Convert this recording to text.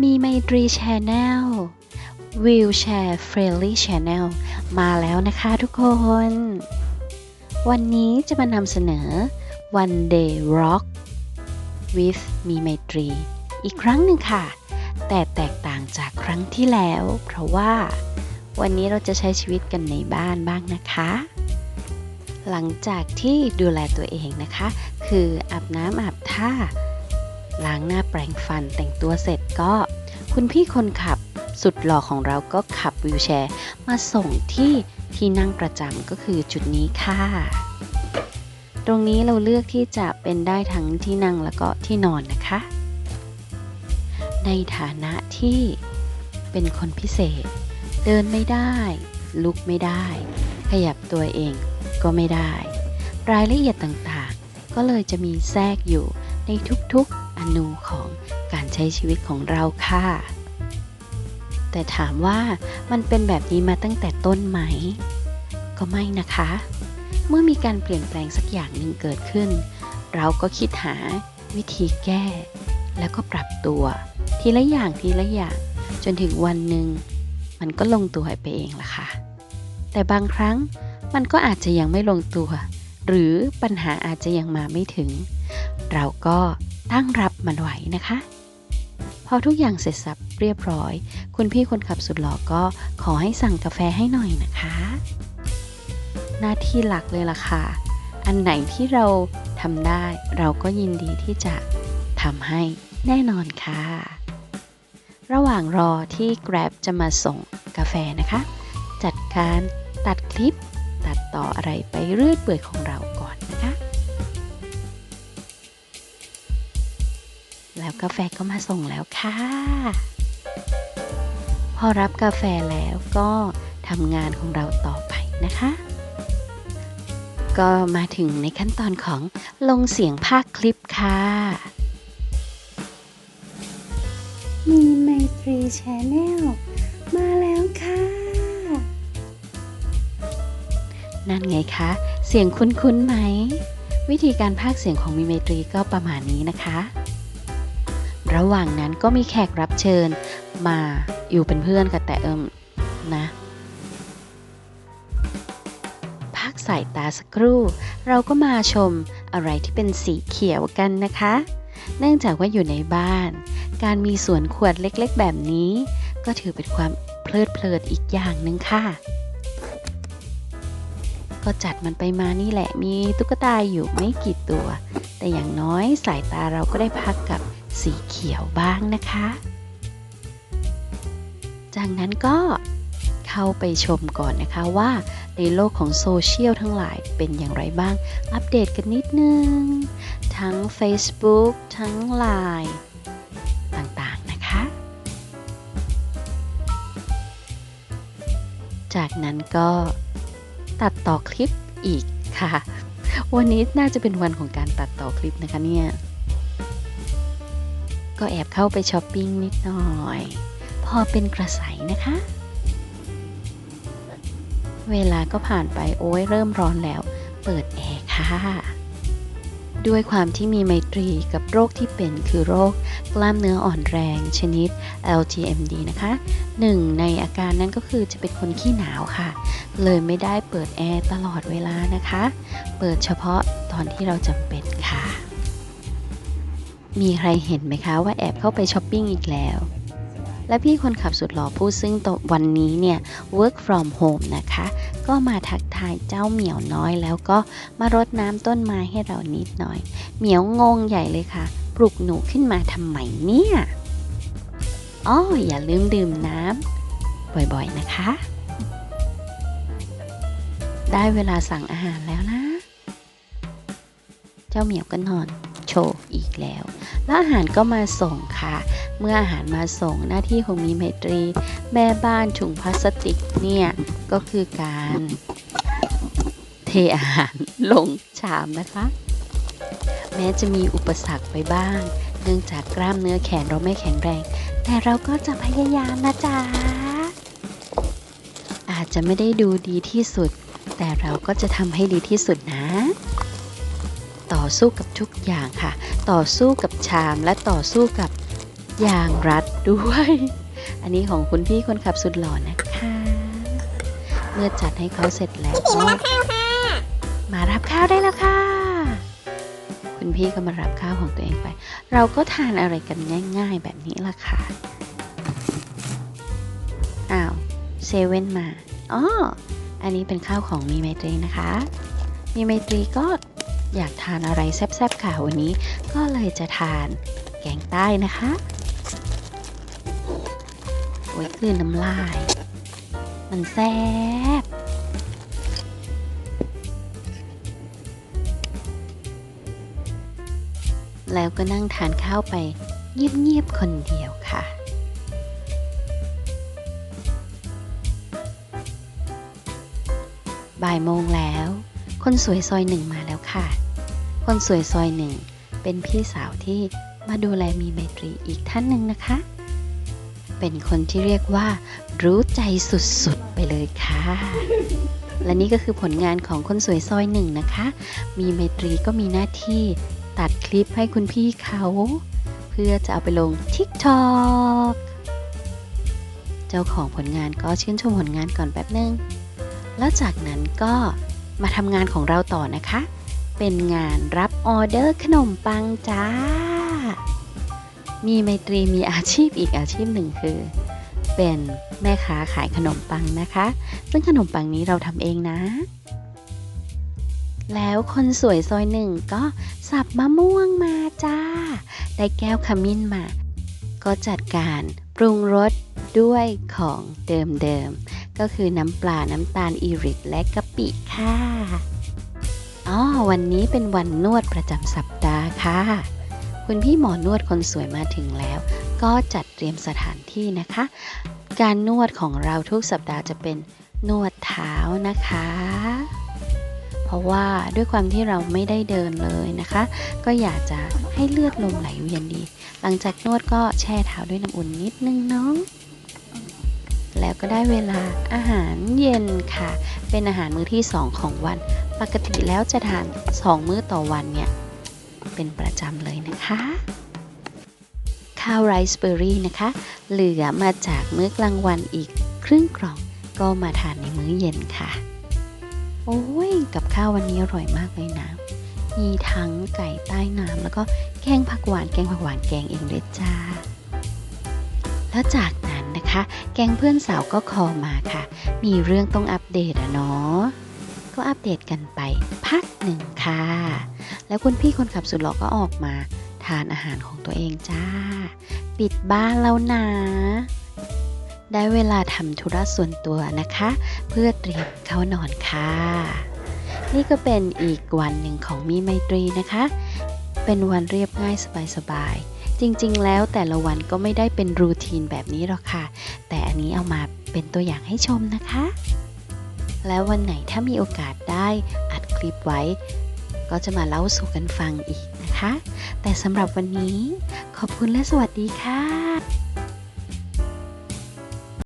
มีไมตรีชแนลวิวแชร์เฟรนลี่ชแนลมาแล้วนะคะทุกคน วันนี้จะมานำเสนอ One Day Rock with มีไมตรี อีกครั้งหนึ่งค่ะ แต่แตกต่างจากครั้งที่แล้ว เพราะว่าวันนี้เราจะใช้ชีวิตกันในบ้านบ้างนะคะ หลังจากที่ดูแลตัวเองนะคะ คืออาบน้ำอาบท่า ล้างหน้าแปรงฟันแต่งตัวเสร็จก็ คุณพี่คนขับสุดหล่อของเราก็ขับวิวแชร์ มาส่งที่ที่นั่งประจำก็คือจุดนี้ค่ะ ตรงนี้เราเลือกที่จะเป็นได้ทั้งที่นั่งแล้วก็ที่นอนนะคะ ในฐานะที่เป็นคนพิเศษ เดินไม่ได้ ลุกไม่ได้ ขยับตัวเองก็ไม่ได้ รายละเอียดต่างๆ ก็เลยจะมีแทรกอยู่ในทุกๆ อนูของการใช้ชีวิตของเราค่ะ แต่ถามว่ามันเป็นแบบนี้มาตั้งแต่ต้นไหม ก็ไม่นะคะ เมื่อมีการเปลี่ยนแปลงสักอย่างหนึ่งเกิดขึ้น เราก็คิดหาวิธีแก้ แล้วก็ปรับตัว ทีละอย่างทีละอย่างจนถึงวันหนึ่งมันก็ลงตัวไปเองล่ะค่ะ แต่บางครั้งมันก็อาจจะยังไม่ลงตัว หรือปัญหาอาจจะยังมาไม่ถึง เราก็ ตั้งรับมันไว้นะคะ พอทุกอย่างเสร็จสับเรียบร้อย คุณพี่คนขับสุดหล่อก็ขอให้สั่งกาแฟให้หน่อยนะคะ หน้าที่หลักเลยล่ะค่ะ อันไหนที่เราทำได้เราก็ยินดีที่จะทำให้แน่นอนค่ะ ระหว่างรอที่ Grab จะมาส่งกาแฟนะคะ จัดการตัดคลิป ตัดต่ออะไรไปเรื่อยเปื่อยของเราก่อนนะคะ แล้วกาแฟก็มาส่งแล้วค่ะ พอรับกาแฟแล้วก็ทำงานของเราต่อไปนะคะ ก็มาถึงในขั้นตอนของลงเสียงภาคคลิปค่ะ มีไมตรีชแนลมาแล้วค่ะ นั่นไงคะ เสียงคุ้นๆไหม วิธีการพากย์เสียงของมีไมตรีก็ประมาณนี้นะคะ ระหว่างนั้นก็มีแขกรับเชิญมาอยู่เป็นเพื่อนกับแต่เอิมนะพักสายตาสักครู่ เราก็มาชมอะไรที่เป็นสีเขียวกันนะคะ เนื่องจากว่าอยู่ในบ้าน การมีสวนขวดเล็กๆ แบบนี้ ก็ถือเป็นความเพลิดเพลินอีกอย่างหนึ่งค่ะก็จัดมันไปมานี่แหละ มีตุ๊กตาอยู่ไม่กี่ตัว แต่อย่างน้อยสายตาเราก็ได้พักกับ สีเขียวบ้างนะคะ จากนั้นก็เข้าไปชมก่อนนะคะว่าในโลกของโซเชียลทั้งหลายเป็นอย่างไรบ้าง อัปเดตกันนิดนึง ทั้ง Facebook ทั้ง Line ต่างๆนะคะ จากนั้นก็ตัดต่อคลิปอีกค่ะ วันนี้น่าจะเป็นวันของการตัดต่อคลิปนะคะเนี่ย ก็แอบเข้าไปช้อปปิ้งนิดหน่อย พอเป็นกระใสนะคะ เวลาก็ผ่านไปโอ้ยเริ่มร้อนแล้ว เปิดแอร์ค่ะ ด้วยความที่มีไมตรีกับโรคที่เป็นคือโรคกล้ามเนื้ออ่อนแรงชนิด LGMD นะคะหนึ่งในอาการนั้นก็คือจะเป็นคนขี้หนาวค่ะ เลยไม่ได้เปิดแอร์ตลอดเวลานะคะ เปิดเฉพาะตอนที่เราจำเป็นค่ะ มีใครเห็นไหมคะว่าแอบเข้าไปช้อปปิ้งอีกแล้ว และพี่คนขับสุดหล่อผู้ซึ่งตวันนี้เนี่ย work from home นะคะ ก็มาทักทายเจ้าเหมียวน้อยแล้วก็มารดน้ำต้นไม้ให้เรานิดหน่อย เหมียวงงใหญ่เลยค่ะ ปลุกหนูขึ้นมาทำไมเนี่ยอ้ออย่าลืมดื่มน้ำบ่อยๆนะคะ ได้เวลาสั่งอาหารแล้วนะ เจ้าเหมียวก็นอน โชว์อีกแล้ว แล้วอาหารก็มาส่งค่ะ เมื่ออาหารมาส่งหน้าที่ของมีไมตรี แม่บ้านถุงพลาสติกเนี่ย ก็คือการเทอาหารลงชามนะคะ แม้จะมีอุปสรรคไปบ้าง เนื่องจากกล้ามเนื้อแขนเราไม่แข็งแรง แต่เราก็จะพยายามนะจ๊ะ อาจจะไม่ได้ดูดีที่สุด แต่เราก็จะทำให้ดีที่สุดนะ สู้กับทุกอย่างค่ะ ต่อสู้กับชามและต่อสู้กับยางรัดด้วย อันนี้ของคุณพี่คนขับสุดหล่อนะคะ เมื่อจัดให้เขาเสร็จแล้วก็มารับข้าวได้แล้วค่ะ คุณพี่ก็มารับข้าวของตัวเองไป เราก็ทานอะไรกันง่ายๆแบบนี้ล่ะค่ะ อ้าวเซเว่นมาอ๋ออันนี้เป็นข้าวของมีไมตรีนะคะ มีไมตรีก็ อยากทานอะไรแซ่บๆค่ะวันนี้ก็เลยจะทานแกงใต้นะคะโอ้ยกลืนน้ำลาย มันแซ่บแล้วก็นั่งทานข้าวไปเงียบๆคนเดียวค่ะบ่ายโมงแล้ว คนสวยซอยหนึ่งมาแล้วค่ะ คนสวยซอยหนึ่งเป็นพี่สาวที่มาดูแลมีไมตรีอีกท่านหนึ่งนะคะ เป็นคนที่เรียกว่า รู้ใจสุดๆไปเลยค่ะ และนี่ก็คือผลงานของคนสวยซอยหนึ่งนะคะ มีไมตรีก็มีหน้าที่ตัดคลิปให้คุณพี่เขา เพื่อจะเอาไปลง TikTok เจ้าของผลงานก็ชื่นชมผลงานก่อนแป๊บนึง แล้วจากนั้นก็ มาทำงานของเราต่อนะคะ เป็นงานรับออเดอร์ขนมปังจ้า มีไมตรีมีอาชีพอีกอาชีพหนึ่งคือ เป็นแม่ค้าขายขนมปังนะคะ ซึ่งขนมปังนี้เราทำเองนะ แล้วคนสวยซอยหนึ่งก็สับมะม่วงมาจ้า ได้แก้วขมิ้นมา ก็จัดการปรุงรสด้วยของเดิมๆ ก็คือน้ำปลา น้ำตาลอีริกและกะ ปิค่ะอ๋อวันนี้เป็นวันนวดประจำสัปดาห์ค่ะ คุณพี่หมอนวดคนสวยมาถึงแล้ว ก็จัดเตรียมสถานที่นะคะ การนวดของเราทุกสัปดาห์จะเป็นนวดเท้านะคะ เพราะว่าด้วยความที่เราไม่ได้เดินเลยนะคะ ก็อยากจะให้เลือดลมไหลเวียนดี หลังจากนวดก็แช่เท้าด้วยน้ำอุ่นนิดนึงเนาะ แล้วก็ได้เวลาอาหารเย็นค่ะ เป็นอาหารมื้อที่ 2 ของวัน ปกติแล้วจะทาน 2 มื้อต่อวันเนี่ย เป็นประจำเลยนะคะ ข้าวไรซ์เบอร์รี่นะคะ เหลือมาจากมื้อกลางวันอีกครึ่งกล่อง ก็มาทานในมื้อเย็นค่ะ โอ้ย กับข้าววันนี้อร่อยมากเลยนะ มีทั้งไก่ใต้น้ำแล้วก็แกงผักหวาน แกงผักหวานแกงเองเลยจ้า แล้วจากนั้น นะคะ แกงเพื่อนสาวก็คอมาค่ะ มีเรื่องต้องอัปเดตอะเนาะก็อัปเดตกันไปพักหนึ่งค่ะ แล้วคุณพี่คนขับสุดหล่อก็ออกมา ทานอาหารของตัวเองจ้า ปิดบ้านแล้วนะ ได้เวลาทำธุระส่วนตัวนะคะ เพื่อเตรียมเข้านอนค่ะ นี่ก็เป็นอีกวันหนึ่งของมีไมตรีนะคะ เป็นวันเรียบง่ายสบายๆ จริงๆ แล้วแต่ละวันก็ไม่ได้เป็นรูทีนแบบนี้หรอกค่ะ แต่อันนี้เอามาเป็นตัวอย่างให้ชมนะคะ แล้ววันไหนถ้ามีโอกาสได้อัดคลิปไว้ ก็จะมาเล่าสู่กันฟังอีกนะคะ แต่สำหรับวันนี้ขอบคุณและสวัสดีค่ะ